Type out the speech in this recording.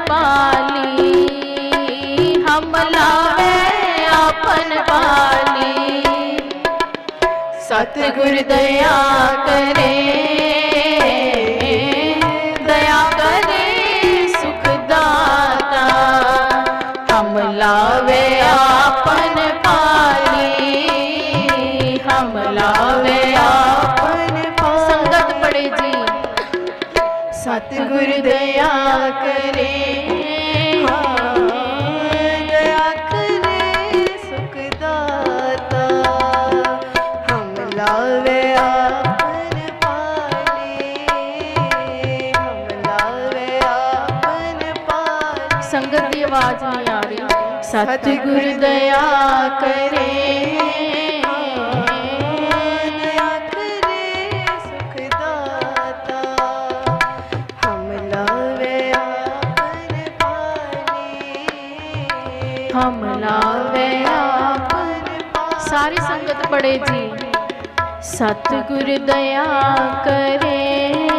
ਲਾਵੇ ਆਪਨ ਪਾਲੀ ਹਮ ਲਾਵੇ ਆਪਨ ਪਾਲੀ ਸਤਿਗੁਰ ਦਇਆ ਕਰੇ ਦਇਆ ਕਰੇ ਸੁਖ ਦਾਤਾ ਹਮ ਲਾਵੇ ਆਪਨ ਪਾਲੀ ਸਤਿਗੁਰ ਦਇਆ ਕਰੇ ਦਇਆ ਕਰੇ ਸੁਖ ਦਾਤਾ। ਹਮ ਲਾਵੇ ਆਪਨ ਪਾਲੇ ਹਮ ਲਾਵੇ ਆਪਨ ਪਾਲੇ। ਸੰਗਤ ਦੀ ਆਵਾਜ਼ ਨਹੀਂ ਆ ਰਹੀ। ਸਤਿਗੁਰ ਦਇਆ ਕਰੇ ਹਮ ਲਾਵੇ ਆਪਨ ਸਾਰੀ ਸੰਗਤ ਪੜੇ ਜੀ। ਸਤਿਗੁਰ ਦਇਆ ਕਰੇ।